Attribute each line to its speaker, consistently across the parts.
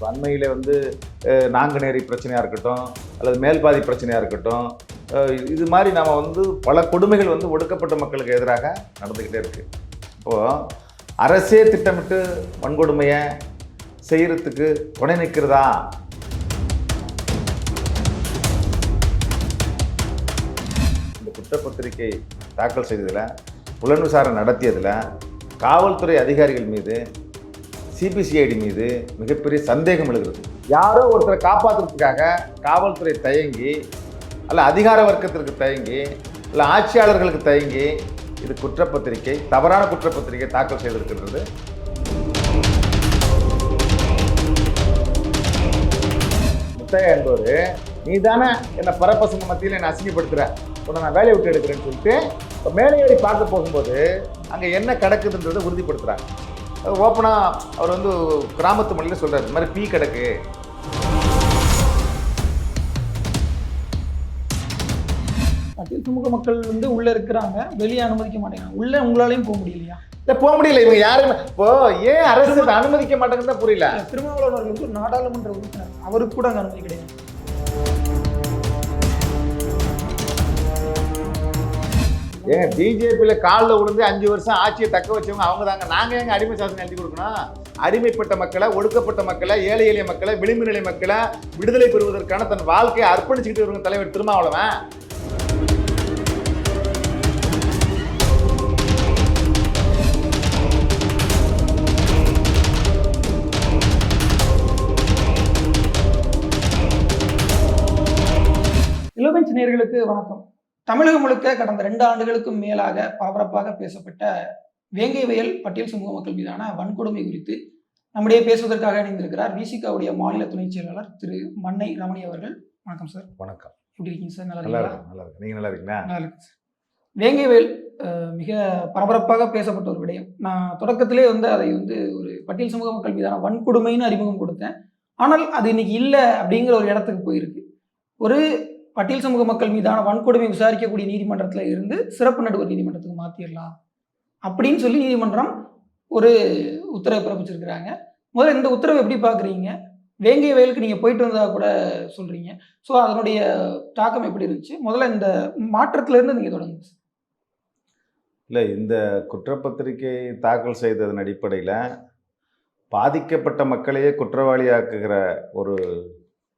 Speaker 1: இப்போ அண்மையில் வந்து நாங்குநேரி பிரச்சனையாக இருக்கட்டும் அல்லது மேல்பாதி பிரச்சனையாக இருக்கட்டும் இது மாதிரி நாம் வந்து பல கொடுமைகள் வந்து ஒடுக்கப்பட்ட மக்களுக்கு எதிராக நடந்துக்கிட்டே இருக்குது இப்போது அரசே திட்டமிட்டு வன்கொடுமையை செய்கிறதுக்கு துணை நிற்கிறதா? இந்த குற்றப்பத்திரிகை தாக்கல் செய்ததில் புலன் விசாரணை நடத்தியதில் காவல்துறை அதிகாரிகள் மீது சிபிசிஐடி மீது மிகப்பெரிய சந்தேகம் எழுகிறது. யாரோ ஒருத்தரை காப்பாற்றுறதுக்காக காவல்துறை தயங்கி அல்ல அதிகார வர்க்கத்திற்கு தயங்கி இல்லை ஆட்சியாளர்களுக்கு தயங்கி இது குற்றப்பத்திரிகை தவறான குற்றப்பத்திரிகை தாக்கல் செய்திருக்கின்றது முத்தையா என்பவர் நீ தானே என்னை பரப்பசங்க மத்தியில் என்னை அசிங்கப்படுத்துற. உன்னை நான் வேலையை விட்டு எடுக்கிறேன்னு சொல்லிட்டு இப்போ மேலே ஏறி பார்க்க போகும்போது அங்கே என்ன கிடக்குதுன்றதை உறுதிப்படுத்துகிறாங்க ஓப்பனாக அவர் வந்து கிராமத்து மொழியில் சொல்கிறார் இந்த மாதிரி பீ கிடக்கு.
Speaker 2: சமூக மக்கள் வந்து உள்ள இருக்கிறாங்க. வெளியே அனுமதிக்க மாட்டேங்கிறாங்க. உள்ள உங்களாலையும் போக முடியலையா?
Speaker 1: இல்லை போக முடியல. இவங்க யாருமே இப்போ ஏன் அரசு இதை அனுமதிக்க மாட்டேங்குதுன்னு தான் புரியல.
Speaker 2: திருமாவளவன் வந்து ஒரு நாடாளுமன்ற உறுப்பினர். அவருக்கு கூட அங்கே அனுமதி கிடையாது.
Speaker 1: ஏன் பிஜேபியில் காலில் விழுந்து அஞ்சு வருஷம் ஆட்சியை தக்க வச்சவங்க அவங்க தாங்க நாங்கள் எங்கள் அடிமை சாசனம் எழுதி கொடுக்கணும்? அடிமைப்பட்ட மக்களை ஒடுக்கப்பட்ட மக்களை ஏழை எளிய மக்களை விளிம்பு நிலை மக்களை விடுதலை பெறுவதற்கான தன் வாழ்க்கையை அர்ப்பணிச்சுக்கிட்டு வருங்க தலைவர் திருமாவளவன்.
Speaker 2: இளவெஞ்ச் நேர்களுக்கு வணக்கம். தமிழகம் முழுக்க கடந்த ரெண்டு ஆண்டுகளுக்கும் மேலாக பரபரப்பாக பேசப்பட்ட வேங்கை வயல் பட்டியல் சமூக மக்கள் மீதான வன்கொடுமை குறித்து நம்முடைய பேசுவதற்காக இணைந்திருக்கிறார் விசிகாவுடைய மாநில துணைச் செயலாளர் திரு மன்னை ரமணி அவர்கள். வணக்கம் சார்.
Speaker 1: வணக்கம்.
Speaker 2: எப்படி இருக்கீங்க சார்? நல்லா
Speaker 1: நல்லா
Speaker 2: இருக்கீங்களா?
Speaker 1: இருக்கு நல்லா இருக்கு நீங்க நல்லா இருக்கீங்களா?
Speaker 2: நல்லா இருக்கு சார். வேங்கை வயல் மிக பரபரப்பாக பேசப்பட்ட ஒரு விடயம். நான் தொடக்கத்திலே வந்து அதை வந்து ஒரு பட்டியல் சமூக மக்கள் மீதான வன்கொடுமைன்னு அறிமுகம் கொடுத்தேன். ஆனால் அது இன்னைக்கு இல்லை அப்படிங்கிற ஒரு இடத்துக்கு போயிருக்கு. ஒரு பட்டியல் சமூக மக்கள் மீதான வன்கொடுமை விசாரிக்கக்கூடிய நீதிமன்றத்தில் இருந்து சிறப்பு நடுவர் நீதிமன்றத்துக்கு மாற்றிடலாம் அப்படின்னு சொல்லி நீதிமன்றம் ஒரு உத்தரவை பிறப்பிச்சிருக்கிறாங்க. முதல்ல இந்த உத்தரவை எப்படி பார்க்குறீங்க வேங்கை வயலுக்கு நீங்கள் போயிட்டு வந்ததாக கூட சொல்கிறீங்க ஸோ அதனுடைய தாக்கம் எப்படி இருந்துச்சு? முதல்ல இந்த மாற்றத்திலேருந்து நீங்கள் தொடங்குங்க சார்.
Speaker 1: இல்லை இந்த குற்றப்பத்திரிகை தாக்கல் செய்ததன் அடிப்படையில் பாதிக்கப்பட்ட மக்களையே குற்றவாளியாக்குகிற ஒரு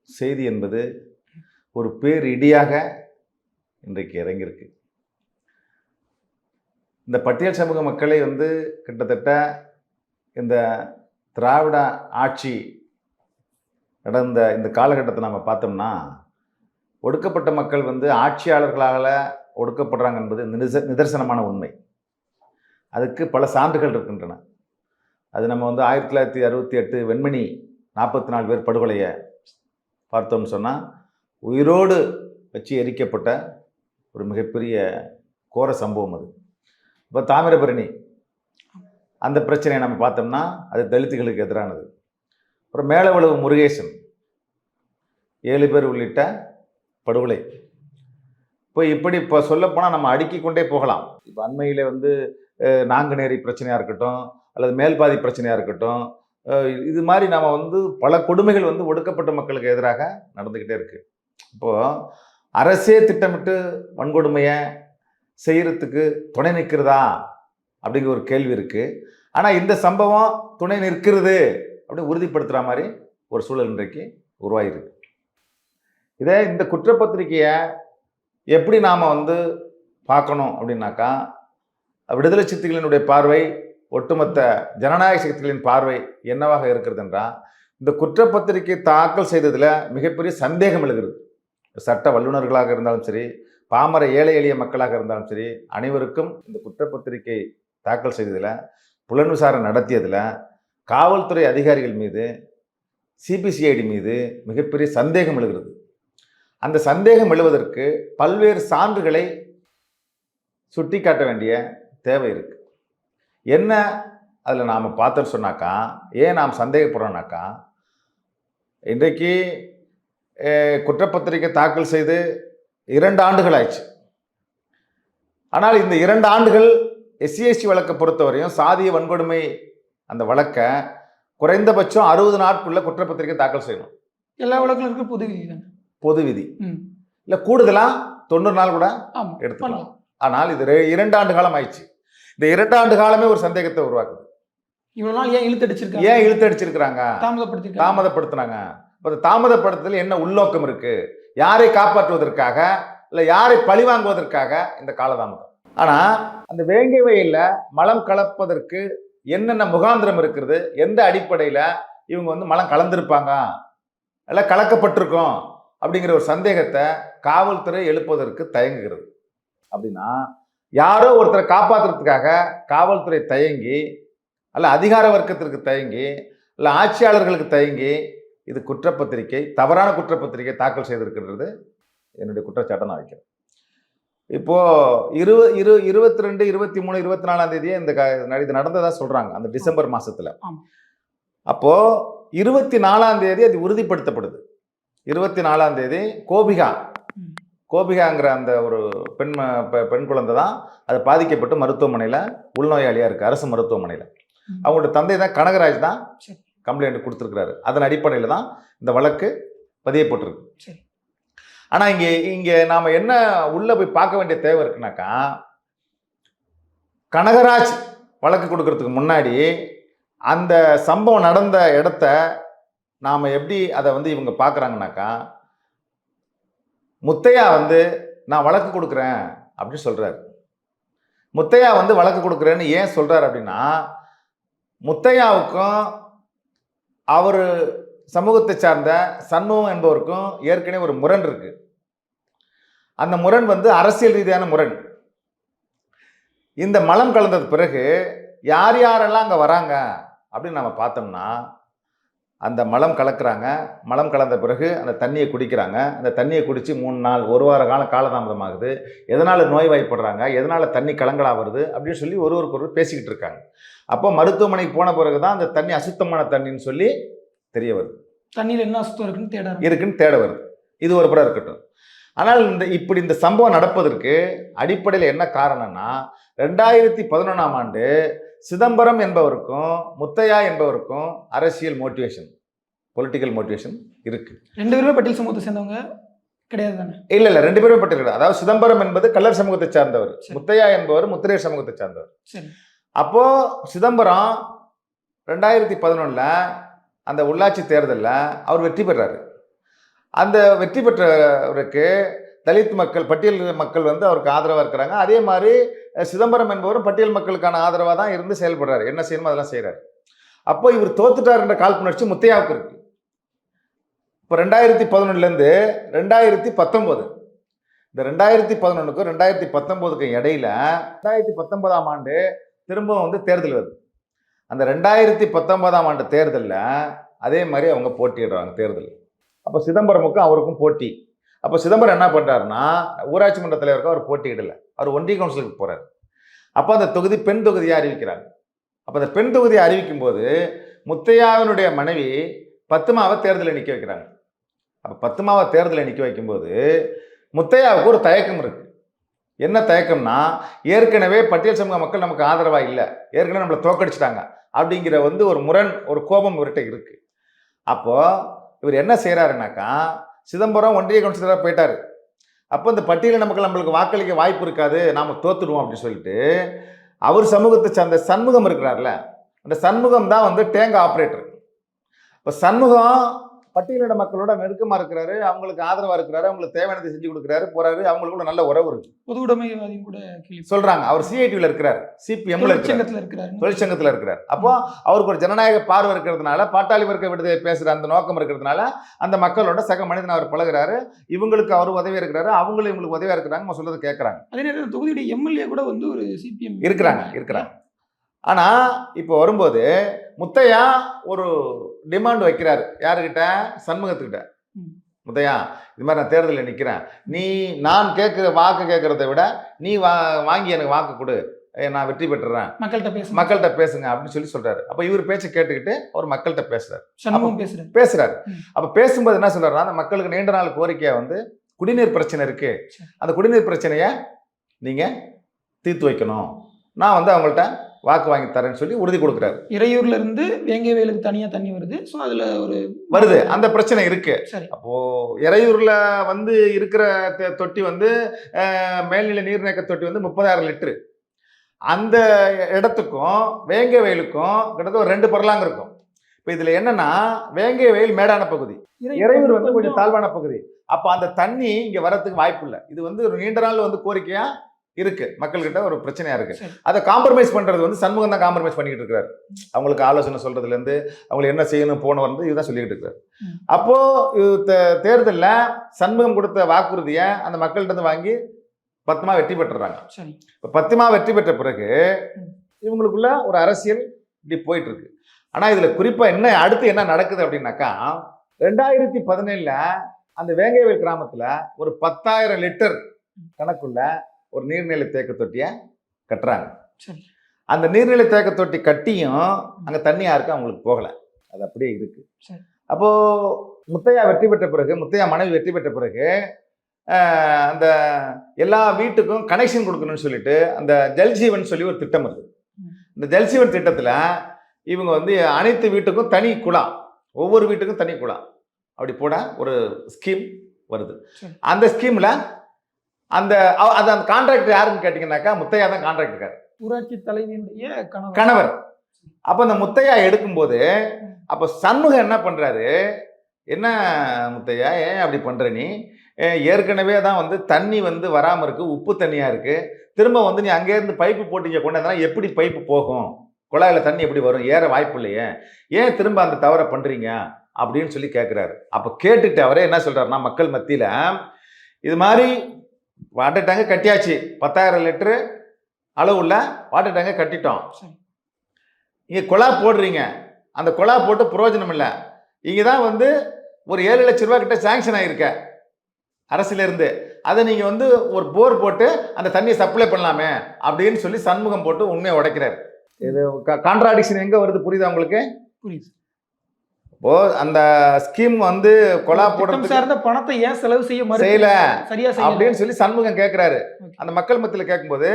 Speaker 1: செய்தி என்பது ஒரு பேர் இடியாக இன்றைக்கு இறங்கியிருக்கு. இந்த பட்டியல் சமூக மக்களை வந்து கிட்டத்தட்ட இந்த திராவிட ஆட்சி நடந்த இந்த காலகட்டத்தை நம்ம பார்த்தோம்னா ஒடுக்கப்பட்ட மக்கள் வந்து ஆட்சியாளர்களால் ஒடுக்கப்படுறாங்க என்பது நிதர்ச நிதர்சனமான உண்மை. அதுக்கு பல சான்றுகள் இருக்கின்றன. அது நம்ம வந்து ஆயிரத்தி தொள்ளாயிரத்தி அறுபத்தி எட்டு வெண்மணி நாற்பத்தி நாலு பேர் படுகொலையை பார்த்தோம்னு சொன்னால் உயிரோடு வச்சு எரிக்கப்பட்ட ஒரு மிகப்பெரிய கோர சம்பவம் அது. இப்போ தாமிரபரணி அந்த பிரச்சனையை நம்ம பார்த்தோம்னா அது தலித்துகளுக்கு எதிரானது. அப்புறம் மேலவளவு முருகேசன் ஏழு பேர் உள்ளிட்ட படுகொலை. இப்போ இப்படி இப்போ சொல்லப்போனால் நம்ம அடுக்கி கொண்டே போகலாம். இப்போ அண்மையில் வந்து நாங்குநேரி பிரச்சனையாக இருக்கட்டும் அல்லது மேல்பாதி பிரச்சனையாக இருக்கட்டும் இது மாதிரி நம்ம வந்து பல கொடுமைகள் வந்து ஒடுக்கப்பட்ட மக்களுக்கு எதிராக நடந்துக்கிட்டே இருக்குது இப்போது அரசே திட்டமிட்டு வன்கொடுமையை செய்கிறதுக்கு துணை நிற்கிறதா அப்படிங்கிற ஒரு கேள்வி இருக்குது ஆனால் இந்த சம்பவம் துணை நிற்கிறது அப்படின்னு உறுதிப்படுத்துகிற மாதிரி ஒரு சூழல் இன்றைக்கு உருவாகிருக்கு இதே இந்த குற்றப்பத்திரிக்கையை எப்படி நாம் வந்து பார்க்கணும் அப்படின்னாக்கா விடுதலை சிறுத்தைகளினுடைய பார்வை ஒட்டுமொத்த ஜனநாயக சக்திகளின் பார்வை என்னவாக இருக்கிறது என்றால் இந்த குற்றப்பத்திரிகை தாக்கல் செய்ததில் மிகப்பெரிய சந்தேகம் எழுகிறது. சட்ட வல்லுநர்களாக இருந்தாலும் சரி பாமர ஏழை எளிய மக்களாக இருந்தாலும் சரி அனைவருக்கும் இந்த குற்றப்பத்திரிகை தாக்கல் செய்ததில் புலன் விசாரணை நடத்தியதில் காவல்துறை அதிகாரிகள் மீது சிபிசிஐடி மீது மிகப்பெரிய சந்தேகம் எழுகிறது. அந்த சந்தேகம் எழுவதற்கு பல்வேறு சான்றுகளை சுட்டிக்காட்ட வேண்டிய தேவை இருக்குது என்ன அதில் நாம் பார்த்தோன்னு சொன்னாக்கா ஏன் நாம் சந்தேகப்படுறோம்னாக்கா இன்றைக்கு குற்றப்பத்திரிக்கை தாக்கல் செய்து இரண்டு ஆண்டுகள் ஆயிடுச்சு ஆனால் இந்த இரண்டு ஆண்டுகள் எஸ்சிஎஸ்டி வழக்கை பொறுத்தவரையும் சாதிய வன்கொடுமை அந்த வழக்கை குறைந்தபட்சம் அறுபது நாட்குள்ள குற்றப்பத்திரிக்கை தாக்கல் செய்யணும்.
Speaker 2: எல்லா வழக்கிலும் இருக்க பொது விதி
Speaker 1: பொது விதி. இல்லை கூடுதலா தொண்ணூறு நாள் கூட
Speaker 2: ஆமா
Speaker 1: எடுத்துக்கலாம். ஆனால் இது இரண்டு ஆண்டு காலம் ஆயிடுச்சு இந்த இரண்டு ஆண்டு காலமே ஒரு சந்தேகத்தை உருவாக்குது.
Speaker 2: இவ்வளவு நாள் ஏன் இழுத்தடிச்சிருக்காங்க
Speaker 1: ஏன் இழுத்தடிச்சிருக்கிறாங்க
Speaker 2: தாமதப்படுத்திருக்காங்க.
Speaker 1: தாமதப்படுத்துனாங்க. இப்போ தாமதப்படுத்துதல் என்ன உள்நோக்கம் இருக்குது யாரை காப்பாற்றுவதற்காக? இல்லை யாரை பழி வாங்குவதற்காக? இந்த காலதாமதம். ஆனால் அந்த வேங்கை வயலில் மலம் கலப்பதற்கு என்னென்ன முகாந்திரம் இருக்கிறது? எந்த அடிப்படையில் இவங்க வந்து மலம் கலந்திருப்பாங்க? எல்லாம் கலக்கப்பட்டிருக்கோம் அப்படிங்கிற ஒரு சந்தேகத்தை காவல்துறை எழுப்புவதற்கு தயங்குகிறது. அப்படின்னா யாரோ ஒருத்தரை காப்பாற்றுறதுக்காக காவல்துறை தயங்கி அல்ல அதிகார வர்க்கத்திற்கு தயங்கி இல்லை ஆட்சியாளர்களுக்கு தயங்கி இது குற்றப்பத்திரிக்கை தவறான குற்றப்பத்திரிக்கை தாக்கல் செய்திருக்கின்றது என்னுடைய குற்றச்சாட்டை நான் வைக்கிறேன் இப்போ இரு இரு இருபத்தி ரெண்டு இருபத்தி மூணு இருபத்தி நாலாம் தேதியே இந்த க- இது நடந்ததா சொல்றாங்க அந்த டிசம்பர் மாசத்துல
Speaker 2: ஆமா.
Speaker 1: அப்போ இருபத்தி நாலாம் தேதி அது உறுதிப்படுத்தப்படுது இருபத்தி நாலாம் தேதி கோபிகா. கோபிகாங்கிற அந்த ஒரு பெண் பெண் குழந்தை தான் அது பாதிக்கப்பட்டு மருத்துவமனையில் உள்நோயாளியாக இருக்குது அரசு மருத்துவமனையில். அவங்களோட தந்தை தான் கனகராஜ் தான். கம்ப்ளைண்ட் கொடுத்துருக்கிறாரு. அதன் அடிப்படையில் தான் இந்த வழக்கு பதியப்பட்டிருக்கு
Speaker 2: சரி.
Speaker 1: ஆனால் இங்கே இங்கே நாம் என்ன உள்ளே போய் பார்க்க வேண்டிய தேவை இருக்குனாக்கா கனகராஜ் வழக்கு கொடுக்கறதுக்கு முன்னாடி அந்த சம்பவம் நடந்த இடத்த நாம் எப்படி அதை வந்து இவங்க பார்க்குறாங்கனாக்கா முத்தையா வந்து நான் வழக்கு கொடுக்குறேன் அப்படின்னு சொல்கிறாரு முத்தையா வந்து வழக்கு கொடுக்குறேன்னு ஏன் சொல்கிறார் அப்படின்னா முத்தையாவுக்கும் அவர் சமூகத்தை சார்ந்த சண்முகம் என்பவருக்கும் ஏற்கனவே ஒரு முரண் இருக்கு. அந்த முரண் வந்து அரசியல் ரீதியான முரண். இந்த மலம் கலந்தது பிறகு யார் யாரெல்லாம் அங்கே வராங்க அப்படின்னு நம்ம பார்த்தோம்னா அந்த மலம் கலக்குறாங்க. மலம் கலந்த பிறகு அந்த தண்ணியை குடிக்கிறாங்க. அந்த தண்ணியை குடித்து மூணு நாள் ஒரு வார காலம் காலதாமதமாகுது எதனால் நோய்வாய்ப்படுறாங்க? எதனால் தண்ணி கலங்கலா வருது? அப்படின்னு சொல்லி ஒரு ஒருக்கு ஒரு பேசிக்கிட்டு இருக்காங்க. அப்போ மருத்துவமனைக்கு போன பிறகு தான் அந்த தண்ணி அசுத்தமான தண்ணின்னு சொல்லி தெரிய வருது.
Speaker 2: தண்ணியில என்ன அசுத்தம் இருக்குன்னு தேட.
Speaker 1: இருக்குன்னு தேட வருது. இது ஒரு புறம் இருக்கட்டும். ஆனால் இந்த இப்படி இந்த சம்பவம் நடப்பதற்கு அடிப்படையில் என்ன காரணம்னா ரெண்டாயிரத்தி பதினொன்றாம் ஆண்டு சிதம்பரம் என்பவருக்கும் முத்தையா என்பவருக்கும் அரசியல் மோட்டிவேஷன் பொலிட்டிக்கல் மோட்டிவேஷன் இருக்கு.
Speaker 2: ரெண்டு பேருமே பட்டியல் சமூகத்தை சேர்ந்தவங்க கிடையாது தானே?
Speaker 1: இல்ல இல்ல ரெண்டு பேரும் பட்டிருக்கிறார் அதாவது சிதம்பரம் என்பது கல்லர் சமூகத்தை சார்ந்தவர்
Speaker 2: சரி.
Speaker 1: முத்தையா என்பவர் முத்திரையர் சமூகத்தை சார்ந்தவர்.
Speaker 2: சரி.
Speaker 1: அப்போ சிதம்பரம் ரெண்டாயிரத்தி பதினொன்றில் அந்த உள்ளாட்சி தேர்தலில் அவர் வெற்றி பெறாரு. அந்த வெற்றி பெற்றவருக்கு தலித் மக்கள் பட்டியல் மக்கள் வந்து அவருக்கு ஆதரவாக இருக்கிறாங்க. அதே மாதிரி சிதம்பரம் என்பவரும் பட்டியல் மக்களுக்கான ஆதரவாக தான் இருந்து செயல்படுறாரு. என்ன செய்யணுமோ அதெல்லாம் செய்கிறார் அப்போ இவர் தோத்துட்டார் என்ற காழ்ப்புணர்ச்சி முத்தையாவுக்கு இருக்கு. இப்போ ரெண்டாயிரத்தி பதினொன்றுலேருந்து ரெண்டாயிரத்தி பத்தொம்போது இந்த ரெண்டாயிரத்தி பதினொன்றுக்கும் ரெண்டாயிரத்தி பத்தொம்போதுக்கும் இடையில ரெண்டாயிரத்தி பத்தொன்பதாம் ஆண்டு திரும்பவும் வந்து தேர்தல் வருது. அந்த ரெண்டாயிரத்தி பத்தொன்பதாம் ஆண்டு தேர்தலில் அதே மாதிரி அவங்க போட்டியிடுறாங்க தேர்தல். அப்போ சிதம்பரமுக்கும் அவருக்கும் போட்டி. அப்போ சிதம்பரம் என்ன பண்ணுறாருன்னா ஊராட்சி மன்ற தலைவருக்கு அவர் போட்டியிடலை. அவர் ஒன்றிய கவுன்சிலுக்கு போகிறார் அப்போ அந்த தொகுதி பெண் தொகுதியை அறிவிக்கிறார் அப்போ அந்த பெண் தொகுதியை அறிவிக்கும் போது முத்தையாவினுடைய மனைவி பத்துமாவை தேர்தலில் நிற்க வைக்கிறாங்க. அப்போ பத்துமாவை தேர்தலில் நிற்க வைக்கும்போது முத்தையாவுக்கு ஒரு தயக்கம் இருக்குது என்ன தயக்கம்னா ஏற்கனவே பட்டியல் சமூக மக்கள் நமக்கு ஆதரவாக இல்லை ஏற்கனவே நம்மளை தோக்கடிச்சிட்டாங்க அப்படிங்கிற வந்து ஒரு முரண் ஒரு கோபம் இவர்கிட்ட இருக்குது அப்போது இவர் என்ன செய்கிறாருனாக்கா சிதம்பரம் ஒன்றிய கவுன்சிலராக போயிட்டார். அப்போ இந்த பட்டியலின மக்கள் நம்மளுக்கு வாக்களிக்க வாய்ப்பு இருக்காது நாம் தோத்துடுவோம் அப்படின்னு சொல்லிட்டு அவர் சமூகத்தை சார்ந்த சண்முகம் இருக்கிறார்ல அந்த சண்முகம் தான் வந்து டேங்க ஆப்ரேட்டர் இப்போ சண்முகம் பட்டியலின மக்களோட நெருக்கமாக இருக்கிறாரு அவங்களுக்கு ஆதரவாக இருக்கிறாரு அவங்களுக்கு தேவையானதை செஞ்சு கொடுக்குறாரு போறாரு அவங்களுக்குள்ள நல்ல உறவு இருக்கு.
Speaker 2: பொது உடைமைவாதியும் கூட
Speaker 1: சொல்றாங்க. அவர் சிஐடியில் இருக்கிறார் சிபிஎம்ல இருக்கிறார்.
Speaker 2: தொழிற்சங்கத்துல இருக்கிறாரு
Speaker 1: தொழிற்சங்கத்தில் இருக்கிறார். அப்போ அவருக்கு ஒரு ஜனநாயக பார்வை இருக்கிறதுனால பாட்டாளி வர்க்க விடுதலை பேசுகிற அந்த நோக்கம் இருக்கிறதுனால அந்த மக்களோட சக மனிதன் அவர் பழகுறாரு. இவங்களுக்கு அவர் உதவியா இருக்கிறாரு அவங்களும் இவங்களுக்கு உதவியா இருக்கிறாங்க நம்ம சொல்றது கேட்குறாங்க
Speaker 2: அதே நேரத்தில் தொகுதியுடைய எம்எல்ஏ கூட வந்து ஒரு சிபிஎம்
Speaker 1: இருக்கிறாங்க இருக்கிறாங்க. ஆனா இப்போ வரும்போது முத்தையா ஒரு டிமாண்ட் வைக்கிறாரு. யாருக்கிட்ட சண்முகத்துக்கிட்ட. முத்தையா இது மாதிரி நான் தேர்தலில் நிற்கிறேன் நீ நான் கேட்குற வாக்கு கேட்கறத விட நீ வா வாங்கி எனக்கு வாக்கு கொடு. நான் வெற்றி பெற்றுறேன்.
Speaker 2: மக்கள்கிட்ட பேச
Speaker 1: மக்கள்கிட்ட பேசுங்க அப்படின்னு சொல்லி சொல்றாரு. அப்ப இவர் பேச்சை கேட்டுக்கிட்டு அவர் மக்கள்கிட்ட பேசுறாரு.
Speaker 2: பேசுறாரு.
Speaker 1: அப்ப பேசும்போது என்ன சொல்றாருன்னா அந்த மக்களுக்கு நீண்ட நாள் கோரிக்கையா வந்து குடிநீர் பிரச்சனை இருக்கு. அந்த குடிநீர் பிரச்சனைய நீங்க தீர்த்து வைக்கணும். நான் வந்து அவங்கள்ட்ட வாக்கு வாங்கி தரேன்னு சொல்லி உறுதி கொடுக்குறாரு.
Speaker 2: இறையூர்ல இருந்து வேங்கை வயலுக்கு தனியா தண்ணி வருது. ஸோ அதுல ஒரு
Speaker 1: வருது. அந்த பிரச்சனை இருக்கு. அப்போ இறையூர்ல வந்து இருக்கிற தொட்டி வந்து மேல்நிலை நீர்நேக்க தொட்டி வந்து முப்பதாயிரம் லிட்டரு. அந்த இடத்துக்கும் வேங்கை வயலுக்கும் கிட்டத்தட்ட ஒரு ரெண்டு பரலாங்க இருக்கும். இப்போ இதுல என்னன்னா வேங்கை வயல் மேடான பகுதி. இறையூர் வந்து கொஞ்சம் தாழ்வான பகுதி. அப்போ அந்த தண்ணி இங்க வரதுக்கு வாய்ப்பு இல்லை. இது வந்து ஒரு நீண்ட நாள் வந்து கோரிக்கையா இருக்கு. மக்கள்கிட்ட ஒரு பிரச்சனையா இருக்கு. அதை காம்ப்ரமைஸ் பண்றது வந்து சண்முகம் தான் காம்ப்ரமைஸ் பண்ணிக்கிட்டு இருக்காரு. அவங்களுக்கு ஆலோசனை சொல்றதுல இருந்து அவங்களுக்கு என்ன செய்யணும் போன வந்து இதுதான் சொல்லிக்கிட்டு இருக்காரு. அப்போ தேர்தல்ல சண்முகம் கொடுத்த வாக்குறுதியை அந்த மக்கள்கிட்ட இருந்து வாங்கி பத்துமா வெற்றி பெற்றுறாங்க. இப்போ பத்துமா வெற்றி பெற்ற பிறகு. இவங்களுக்குள்ள ஒரு அரசியல் இப்படி போயிட்டு இருக்கு ஆனா இதுல குறிப்பா என்ன அடுத்து என்ன நடக்குது அப்படின்னாக்கா ரெண்டாயிரத்தி பதினேழுல அந்த வேங்கைவேல் கிராமத்துல ஒரு பத்தாயிரம் லிட்டர் கணக்குள்ள ஒரு நீர்நிலை தேக்க தொட்டியை கட்டுறாங்க. அந்த நீர்நிலை தேக்க தொட்டி கட்டியும் அங்க தண்ணி யாருக்கும் அவங்களுக்கு போகல. அது அப்படியே இருக்கு.
Speaker 2: சரி.
Speaker 1: அப்போ முத்தையா வெற்றி பெற்ற பிறகு முத்தையா மனைவி வெற்றி பெற்ற பிறகு அந்த எல்லா வீட்டுக்கும் கனெக்ஷன் கொடுக்கணும்னு சொல்லிட்டு அந்த ஜல்ஜீவன் சொல்லி ஒரு திட்டம் வருது.
Speaker 2: ம்.
Speaker 1: இந்த ஜல்ஜீவன் திட்டத்துல இவங்க வந்து அனைத்து வீட்டுக்கும் தனி குழாம் ஒவ்வொரு வீட்டுக்கும் தனி குழாம் அப்படி போட ஒரு ஸ்கீம் வருது. அந்த ஸ்கீம்ல அந்த அது அந்த கான்ட்ராக்டர் யாருன்னு கேட்டிங்கன்னாக்கா முத்தையா தான் கான்ட்ராக்டர்
Speaker 2: ஊராட்சி தலைவியினுடைய கணவர்.
Speaker 1: கணவர். அப்ப அந்த முத்தையா எடுக்கும்போது அப்ப சண்முகம் என்ன பண்றாரு? என்ன முத்தையா ஏன் அப்படி பண்ற நீ? ஏற்கனவே தான் வந்து தண்ணி வந்து வராம இருக்கு உப்பு தண்ணியா இருக்கு. திரும்ப வந்து நீ அங்கே இருந்து பைப்பு போட்டு இங்க கொண்டு எப்படி பைப்பு போகும்? குழாயில தண்ணி எப்படி வரும்? ஏற வாய்ப்பு இல்லையே. ஏன் திரும்ப அந்த தவறை பண்றீங்க? அப்படின்னு சொல்லி கேட்குறாரு அப்போ கேட்டுட்டு அவரே என்ன சொல்றாருன்னா மக்கள் மத்தியில இது மாதிரி வாட்டர் டேங்க் கட்டியாச்சு. பத்தாயிரம் லிட்டரு அளவுள்ள வாட்டர் டேங்கை கட்டிட்டோம். இங்கே குழா போடுறீங்க. அந்த குழா போட்டு பிரயோஜனம் இல்லை. இங்கே தான் வந்து ஒரு ஏழு லட்ச ரூபா கிட்ட சேங்ஷன் ஆகிருக்க அரசிலிருந்து அதை நீங்கள் வந்து ஒரு போர் போட்டு அந்த தண்ணியை சப்ளை பண்ணலாமே அப்படின்னு சொல்லி சண்முகம் போட்டு உண்மையை உடைக்கிறார். இது கான்ட்ராடிக்ஷன் எங்கே வருது புரியுதா உங்களுக்கு?
Speaker 2: புரியுது.
Speaker 1: இப்போ அந்த ஸ்கீம் வந்து கொலா போடுறதுக்கு
Speaker 2: சார்ந்த பணத்தை ஏன் செலவு செய்ய
Speaker 1: செய்யல.
Speaker 2: சரியா
Speaker 1: அப்படின்னு சொல்லி சண்முகம் கேட்கிறாரு. அந்த மக்கள் மத்தியில் கேட்கும்போது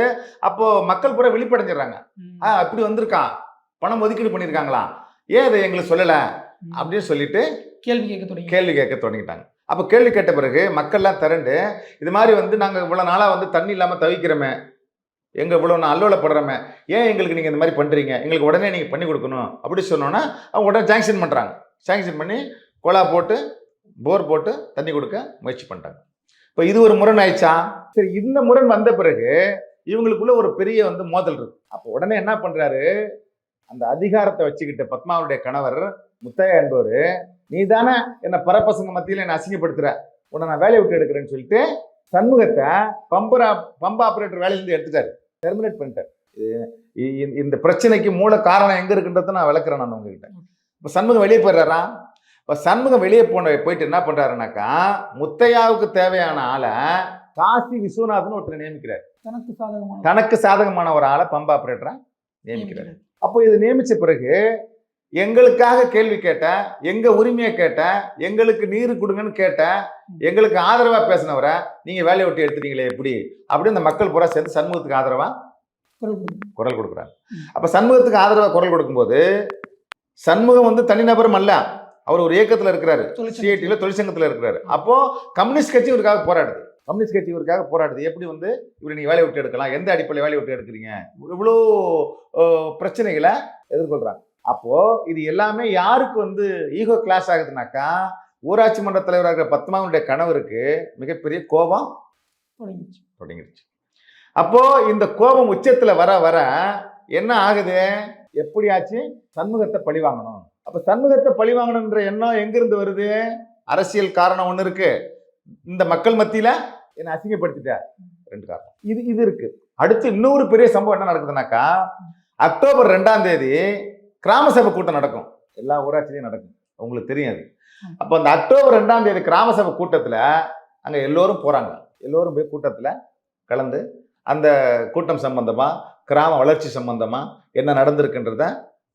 Speaker 1: அப்போ மக்கள் பூரா விழிப்படைஞ்சிடுறாங்க
Speaker 2: ம்.
Speaker 1: ஆ அப்படி வந்திருக்கான். பணம் ஒதுக்கீடு பண்ணியிருக்காங்களா ஏன் இதை எங்களுக்கு சொல்லலை. அப்படின்னு சொல்லிட்டு
Speaker 2: கேள்வி கேட்க தொடங்கி
Speaker 1: கேள்வி கேட்க தொடங்கிட்டாங்க. அப்போ கேள்வி கேட்ட பிறகு மக்கள்லாம் திரண்டு இது மாதிரி வந்து நாங்கள் இவ்வளோ நாளாக வந்து தண்ணி இல்லாமல் தவிக்கிறோமே எங்கள் இவ்வளோ நான் அல்லோலப்படுறோமே ஏன் எங்களுக்கு நீங்கள் இந்த மாதிரி பண்ணுறீங்க எங்களுக்கு உடனே நீங்கள் பண்ணி கொடுக்கணும். அப்படி சொன்னோன்னா அவங்க உடனே சாங்ஷன் பண்ணுறாங்க சேங்ஷன் பண்ணி குழா போட்டு போர் போட்டு தண்ணி கொடுக்க முயற்சி பண்ணிட்டாங்க. இப்போ இது ஒரு முரண் ஆயிடுச்சா? சரி இந்த முரண் வந்த பிறகு இவங்களுக்குள்ள ஒரு பெரிய வந்து மோதல் இருக்கு. அப்போ உடனே என்ன பண்ணுறாரு அந்த அதிகாரத்தை வச்சுக்கிட்ட பத்மாவுடைய கணவர் முத்தையா என்பவர் நீ தானே என்னை பரப்பசங்க மத்தியில் என்னை அசிங்கப்படுத்துகிற உன்னை நான் வேலையை விட்டு எடுக்கிறேன்னு சொல்லிட்டு சண்முகத்தை பம்பர் பம்ப் ஆப்ரேட்டர் வேலையிலேருந்து எடுத்துட்டாரு. டெர்மினேட் பண்ணிட்டார். இந்த பிரச்சனைக்கு மூல காரணம் எங்கே இருக்குன்றதை நான் விளக்குறேன் நான் உங்ககிட்ட. இப்போ சண்முகம் வெளியே போயிடுறாரா? இப்போ சண்முகம் வெளியே போன போயிட்டு என்ன பண்றாருனாக்கா முத்தையாவுக்கு தேவையான ஆளை காசி விஸ்வநாதன் ஒருத்தர் நியமிக்கிறார்.
Speaker 2: தனக்கு சாதகமான
Speaker 1: தனக்கு சாதகமான ஒரு ஆளை பம்ப் ஆப்ரேட்டரா நியமிக்கிறார். அப்போ இது நியமிச்ச பிறகு எங்களுக்காக கேள்வி கேட்டேன் எங்க உரிமையை கேட்டேன் எங்களுக்கு நீர் கொடுங்கன்னு கேட்டேன் எங்களுக்கு ஆதரவா பேசினவரை நீங்க வேலையை விட்டு எடுத்துட்டீங்களே எப்படி? அப்படின்னு இந்த மக்கள் பூரா சேர்ந்து சண்முகத்துக்கு ஆதரவா
Speaker 2: குரல்
Speaker 1: கொடுக்குறாங்க. அப்ப சண்முகத்துக்கு ஆதரவா குரல் கொடுக்கும்போது சண்முகம் வந்து தனிநபரும் அல்ல. அவர் ஒரு இயக்கத்துல இருக்கிறாரு. சிஐடியில் தொழிற்சங்கத்துல இருக்கிறாரு. அப்போ கம்யூனிஸ்ட் கட்சி இவருக்காக போராடுது. கம்யூனிஸ்ட் கட்சி இவருக்காக போராடுது. எப்படி வந்து இவரை நீங்க வேலையை விட்டு எடுக்கலாம்? எந்த அடிப்படையில் வேலையை விட்டு எடுக்கிறீங்க? இவ்வளோ பிரச்சனைகளை எதிர்கொள்றாங்க. அப்போ இது எல்லாமே யாருக்கு வந்து ஈகோ கிளாஸ் ஆகுதுனாக்கா ஊராட்சி மன்ற தலைவராக இருக்கிற பத்மாவனுடைய கணவருக்கு மிகப்பெரிய கோபம்
Speaker 2: தொடங்கிடுச்சு.
Speaker 1: தொடங்கிருச்சு அப்போ இந்த கோபம் உச்சத்துல வர வர என்ன ஆகுது? எப்படியாச்சு சண்முகத்தை பழி வாங்கணும். அப்ப சண்முகத்தை பழி வாங்கணுன்ற எண்ணம் எங்கிருந்து வருது? அரசியல் காரணம் ஒன்று இருக்கு. இந்த மக்கள் மத்தியில என்னை அசிங்கப்படுத்திட்டார் ரெண்டு காரணம். இது இது இருக்கு. அடுத்து இன்னொரு பெரிய சம்பவம் என்ன நடக்குதுனாக்கா அக்டோபர் ரெண்டாம் தேதி கிராம சபை கூட்டம் நடக்கும். எல்லா ஊராட்சிலையும் நடக்கும். உங்களுக்கு தெரியும் அது. அப்போ அந்த அக்டோபர் ரெண்டாம் தேதி கிராம சபை கூட்டத்தில் அங்கே எல்லோரும் போகிறாங்க எல்லோரும் போய் கூட்டத்தில் கலந்து அந்த கூட்டம் சம்பந்தமா கிராம வளர்ச்சி சம்பந்தமா என்ன நடந்திருக்குன்றத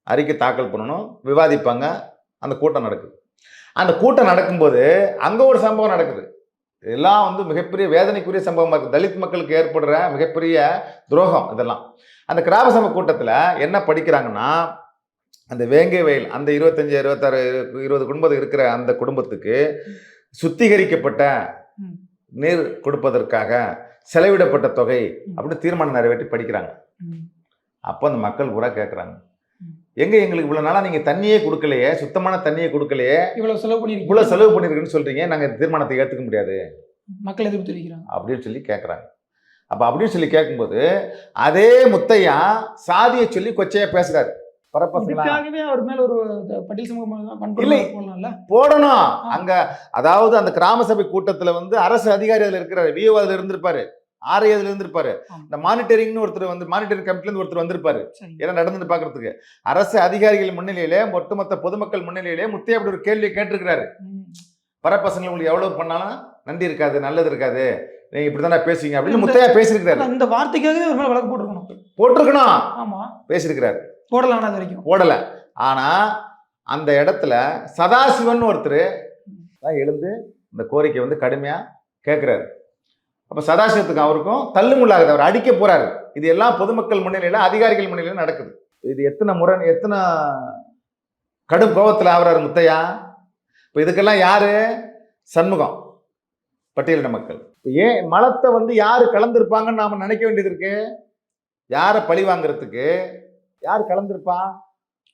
Speaker 1: அறிக்கை தாக்கல் பண்ணணும் விவாதிப்பாங்க அந்த கூட்டம் நடக்குது. அந்த கூட்டம் நடக்கும்போது அங்க ஒரு சம்பவம் நடக்குது. இதெல்லாம் வந்து மிகப்பெரிய வேதனைக்குரிய சம்பவமாக இருக்குது தலித் மக்களுக்கு ஏற்படுற மிகப்பெரிய துரோகம் இதெல்லாம். அந்த கிராம சபை கூட்டத்தில் என்ன படிக்கிறாங்கன்னா அந்த வேங்கை வயல் அந்த இருபத்தஞ்சி இருபத்தாறு இருபது குடும்பம் இருக்கிற அந்த குடும்பத்துக்கு சுத்திகரிக்கப்பட்ட. நீர் கொடுப்பதற்காக செலவிடப்பட்ட தொகை அப்படின்னு தீர்மானம் நிறைவேற்றி படிக்கிறாங்க. அப்போ அந்த மக்கள் பூரா கேட்குறாங்க. எங்க எங்களுக்கு இவ்வளோ நாளாக நீங்கள் தண்ணியே கொடுக்கலையே சுத்தமான தண்ணியை கொடுக்கலையே
Speaker 2: இவ்வளவு செலவு பண்ணிருக்கீங்க.
Speaker 1: இவ்வளோ செலவு பண்ணியிருக்குன்னு சொல்றீங்க நாங்கள் இந்த தீர்மானத்தை ஏற்றுக்க முடியாது.
Speaker 2: மக்கள் எதிர்ப்பு தெரிவிக்கிறாங்க.
Speaker 1: அப்படின்னு சொல்லி கேட்குறாங்க அப்போ அப்படின்னு சொல்லி கேட்கும்போது அதே முத்தையா சாதியை சொல்லி கொச்சையா பேசுறாரு. பரப்பசங்களா
Speaker 2: இதுக்காகவே அவர் மேல ஒரு பட்டியல் சமூகம்
Speaker 1: போடணும். அங்க அதாவது அந்த கிராம சபை கூட்டத்துல வந்து அரசு அதிகாரி அதுல இருக்கிறாரு. விஓ அதுல இருந்திருப்பாரு. ஆர்ஐ அதுல இருந்திருப்பாரு. இந்த மானிட்டரிங்னு ஒருத்தர் வந்து மானிட்டரிங் கமிட்டில இருந்து ஒருத்தர் வந்திருப்பாரு. ஏன்னா நடந்துட்டு பாக்குறதுக்கு. அரசு அதிகாரிகள் முன்னிலையிலே ஒட்டுமொத்த பொதுமக்கள் முன்னிலையிலே முத்தையா அப்படி ஒரு கேள்வியை கேட்டிருக்கிறாரு.
Speaker 2: ம்.
Speaker 1: பரப்பசங்க உங்களுக்கு எவ்வளவு பண்ணாலும் நன்றி இருக்காது நல்லது இருக்காது. நீங்க இப்படிதானே பேசுவீங்க அப்படின்னு முத்தையா பேசியிருக்கிறாரு.
Speaker 2: இந்த வார்த்தைக்காகவே ஒரு மேல வழக்கு போட்டிருக்கணும்.
Speaker 1: போட்டிருக்கணும்.
Speaker 2: ஆமா.
Speaker 1: பேசியிருக்கிறாரு.
Speaker 2: போடலாம் வரைக்கும்.
Speaker 1: ஓடலை ஆனால் அந்த இடத்துல சதாசிவன் ஒருத்தர் தான் எழுந்து இந்த கோரிக்கை வந்து கடுமையாக கேட்குறாரு அப்போ சதாசிவத்துக்கு அவருக்கும் தள்ளுமுள்ளாகுது அவர் அடிக்க போகிறாரு இது எல்லாம் பொதுமக்கள் முன்னிலையில் அதிகாரிகள் முன்னிலையில் நடக்குது. இது எத்தனை முறை எத்தனை கடும் கோபத்தில் ஆகுறாரு முத்தையா? இப்போ இதுக்கெல்லாம் யார்? சண்முகம். பட்டியலின மக்கள். இப்போ ஏன் மலத்தை வந்து யார் கலந்துருப்பாங்கன்னு நாம் நினைக்க வேண்டியது இருக்கு? யாரை பழி வாங்குறதுக்கு யார் கலந்திருப்பா?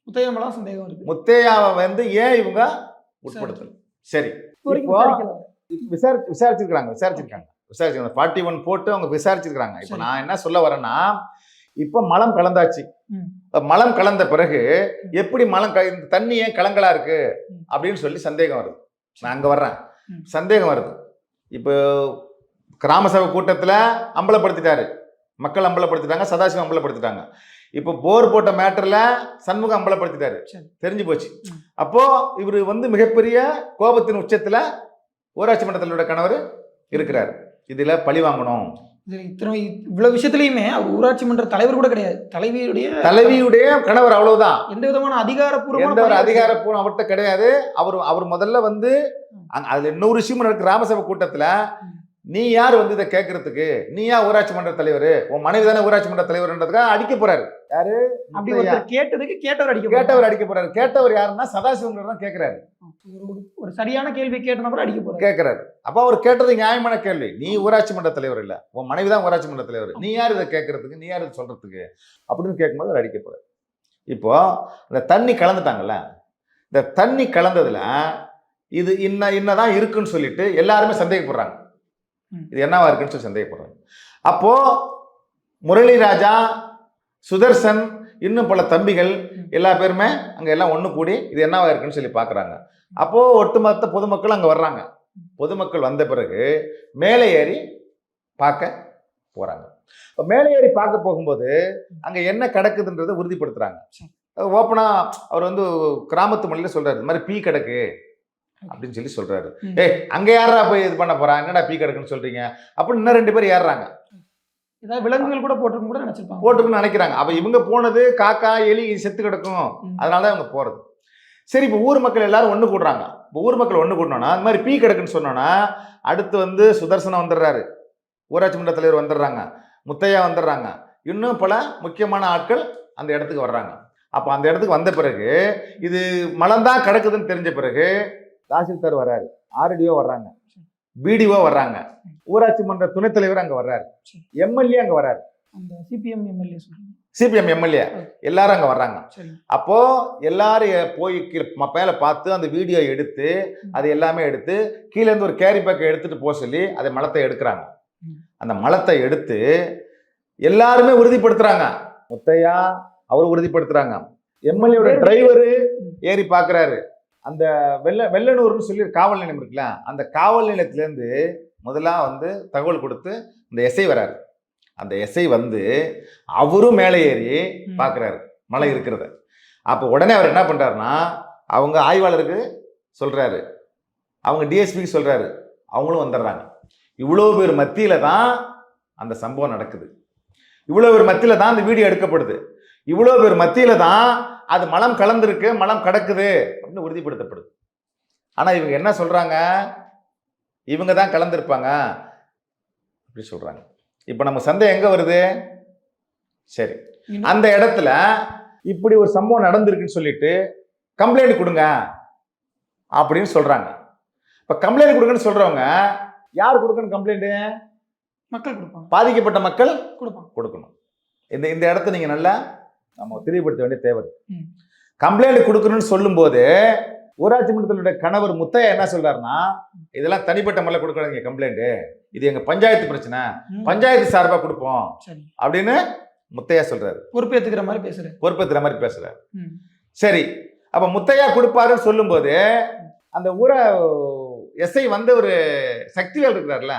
Speaker 2: முத்தையமெல்லாம் சந்தேகம் இருக்கு.
Speaker 1: முத்தையாவை வந்து ஏன் இவங்க உட்படுத்தல? சரி.
Speaker 2: இப்போ.
Speaker 1: விசாரி விசாரிச்சிருக்காங்க விசாரிச்சிருக்காங்க. விசாரிச்சிருக்காங்க. ஃபார்ட்டி ஒன் போட்டு அவங்க விசாரிச்சிருக்காங்க இப்போ. நான் என்ன சொல்ல வரேன்னா இப்போ மலம் கலந்தாச்சு. மலம் கலந்த பிறகு எப்படி மலம் க- இந்த தண்ணி ஏன் கலங்கலா இருக்கு. அப்படின்னு சொல்லி சந்தேகம் வருது. நான் அங்க வர்றேன். சந்தேகம் வருது. இப்போ கிராம சபை கூட்டத்துல அம்பலப்படுத்திட்டாரு. மக்கள் அம்பலப்படுத்திட்டாங்க சதாசிவம் அம்பலப்படுத்திட்டாங்க. இப்போ போர் போட்ட மேட்டர்ல சண்முகம் அம்பலப்படுத்திட்டாரு. தெரிஞ்சு போச்சு. அப்போ இவர் வந்து மிகப்பெரிய கோபத்தின் உச்சத்துல ஊராட்சி மன்ற தலைவரோட கணவர் இருக்கிறார். இதுல பழி வாங்கணும்.
Speaker 2: இது இத்தனை இவ்வளவு விஷயத்துலயுமே அவர் ஊராட்சி மன்ற தலைவர் கூட கிடையாது. தலைவியுடைய
Speaker 1: தலைவியுடைய கணவர் அவ்வளவுதான்.
Speaker 2: எந்த விதமான அதிகாரப்பூர்வமான
Speaker 1: எந்த ஒரு அதிகாரப்பூர்வம் அவர்கிட்ட கிடையாது. அவர் அவர் முதல்ல வந்து அதுல இன்னொரு விஷயம் கிராம சபை கூட்டத்துல. நீ யார் வந்து இதை கேட்கறதுக்கு நீ யா ஊராட்சி மன்ற தலைவர்? உன் மனைவி தானே ஊராட்சி மன்ற தலைவர்ன்றதுக்காக அடிக்க போறாரு. யாரு?
Speaker 2: அப்படி. ஒருத்தர் கேட்டதுக்கு கேட்டவர் அடிக்க
Speaker 1: கேட்டவர் அடிக்க போறாரு. கேட்டவர் யாருன்னா சதாசிவம் தான் கேட்கிறாரு
Speaker 2: ஒரு- சரியான கேள்வி கேட்ட நபர் அடிக்க போறாரு.
Speaker 1: கேட்கிறாரு அப்ப அவர் கேட்டது நியாயமான கேள்வி. நீ ஊராட்சி மன்ற தலைவர் இல்ல. உன் மனைவி தான் ஊராட்சி மன்ற தலைவர். நீ யார் இதை கேட்கறதுக்கு நீ யார் இதை சொல்றதுக்கு? அப்படின்னு கேட்கும்போது அவர் அடிக்க போறாரு. இப்போ இந்த தண்ணி கலந்துட்டாங்கல்ல? இந்த தண்ணி கலந்ததுல இது இன்ன இன்னதான் இருக்குன்னு சொல்லிட்டு எல்லாருமே சந்தேகப்படுறாங்க. இது என்னவா இருக்குன்னு சொல்லி சந்தேகப்படுறாங்க. அப்போ முரளி ராஜா சுதர்சன் இன்னும் பல தம்பிகள். எல்லா பேருமே அங்க எல்லாம் ஒண்ணு கூடி இது என்னவா இருக்குன்னு சொல்லி பார்க்கறாங்க அப்போ ஒட்டுமொத்த பொதுமக்கள் அங்க வர்றாங்க. பொதுமக்கள் வந்த பிறகு மேலே ஏறி பார்க்க போறாங்க. இப்போ மேலே ஏறி பார்க்க போகும்போது அங்க என்ன கிடக்குதுன்றதை உறுதிப்படுத்துறாங்க.
Speaker 2: சரி.
Speaker 1: ஓப்பனா அவர் வந்து கிராமத்து மொழியில சொல்றாரு. இந்த மாதிரி பீ கிடக்கு. அப்படின்னு சொல்லி சொல்றாரு. ஏய் அங்க யாரா போய் இது பண்ண போறா? என்னடா பீ கிடக்குன்னு சொல்றீங்க? அப்படின்னு இன்னும் ரெண்டு பேர் ஏறுறாங்க.
Speaker 2: ஏதாவது விலங்குகள் கூட போட்டிருக்கும் கூட நினைச்சிருப்பாங்க.
Speaker 1: போட்டுக்குன்னு நினைக்கிறாங்க. அப்ப இவங்க போனது காக்கா எலி செத்து கிடக்கும்.
Speaker 2: ம்.
Speaker 1: அதனால தான் இவங்க போறது. சரி இப்போ ஊர் மக்கள் எல்லாரும் ஒண்ணு கூடுறாங்க. இப்போ ஊர் மக்கள் ஒண்ணு கூடணும்னா அந்த மாதிரி பீ கிடக்குன்னு சொன்னோன்னா அடுத்து வந்து சுதர்சனம் வந்துடுறாரு. ஊராட்சி மன்ற தலைவர் வந்துடுறாங்க. முத்தையா வந்துடுறாங்க. இன்னும் பல முக்கியமான ஆட்கள் அந்த இடத்துக்கு வர்றாங்க. அப்போ அந்த இடத்துக்கு வந்த பிறகு இது மலம்தான் கிடக்குதுன்னு தெரிஞ்ச பிறகு தாசில்தார் வர்றாரு. ஆர்டிஓ வர்றாங்க. பிடிஓ வர்றாங்க. ஊராட்சி மன்ற துணைத் தலைவர் அங்க வர்றாரு. எம்எல்ஏ அங்க வர்றாரு.
Speaker 2: அந்த சிபிஎம் எம்எல்ஏ
Speaker 1: சிபிஎம் எம்எல்ஏ. எல்லாரும் அங்க வர்றாங்க. அப்போ எல்லாரும் போய் மேல பார்த்து அந்த வீடியோ எடுத்து அது எல்லாமே எடுத்து கீழே இருந்து ஒரு கேரி பேக்கை எடுத்துட்டு போக சொல்லி அதை மலத்தை எடுக்கிறாங்க. அந்த மலத்தை எடுத்து எல்லாருமே உறுதிப்படுத்துறாங்க. முத்தையா அவர் உறுதிப்படுத்துறாங்க. எம்எல்ஏட டிரைவரு ஏறி பார்க்கறாரு. அந்த வெள்ள வெள்ளனூர்னு சொல்லி காவல் நிலையம் இருக்குல்ல அந்த காவல் நிலையத்திலேருந்து முதலா வந்து தகவல் கொடுத்து இந்த எஸ்ஐ வராரு. அந்த எஸ்ஐ வந்து அவரும் மேலே ஏறி. பார்க்குறாரு மலை இருக்கிறத. அப்போ உடனே அவர் என்ன பண்ணுறாருன்னா அவங்க ஆய்வாளருக்கு சொல்கிறாரு அவங்க டிஎஸ்பிக்கு சொல்கிறாரு அவங்களும் வந்துடுறாங்க. இவ்வளோ பேர் மத்தியில் தான் அந்த சம்பவம் நடக்குது. இவ்வளோ பேர் மத்தியில் தான் அந்த வீடியோ எடுக்கப்படுது. இவ்வளோ பேர் மத்தியில் தான் அது மலம் கலந்துருக்கு மலம் கடக்குது அப்படின்னு உறுதிப்படுத்தப்படுது ஆனால் இவங்க என்ன சொல்கிறாங்க இவங்க தான் கலந்துருப்பாங்க. அப்படி சொல்றாங்க. இப்போ நம்ம சந்தேகம் எங்க வருது? சரி. அந்த இடத்துல இப்படி ஒரு சம்பவம் நடந்திருக்குன்னு சொல்லிட்டு கம்ப்ளைண்ட் கொடுங்க அப்படின்னு சொல்றாங்க. இப்ப கம்ப்ளைண்ட் கொடுங்கன்னு சொல்றவங்க யார் கொடுக்கணும் கம்ப்ளைண்ட்
Speaker 2: மக்கள் கொடுப்பாங்க.
Speaker 1: பாதிக்கப்பட்ட மக்கள்
Speaker 2: கொடுப்பாங்க.
Speaker 1: கொடுக்கணும். இந்த இந்த இடத்த நீங்க நல்லா நம்ம தெளிவுபடுத்த வேண்டிய தேவை. கம்ப்ளைண்ட் கொடுக்கணும்னு சொல்லும்போது ஊராட்சி மன்றத்தினுடைய கணவர் முத்தையா என்ன சொல்றாருன்னா இதெல்லாம் தனிப்பட்ட முறையில் கொடுக்கணுங்க கம்ப்ளைண்ட் இது எங்க பஞ்சாயத்து பிரச்சனை. பஞ்சாயத்து சார்பா கொடுப்போம். அப்படின்னு முத்தையா சொல்றாரு.
Speaker 2: பொறுப்பேத்துக்கிற மாதிரி பேசுறேன்.
Speaker 1: பொறுப்பேற்றுற மாதிரி பேசுறாரு. சரி. அப்ப முத்தையா கொடுப்பாருன்னு சொல்லும்போது அந்த ஊர எஸ்ஐ வந்து ஒரு சக்திவேல் இருக்கிறார்ல.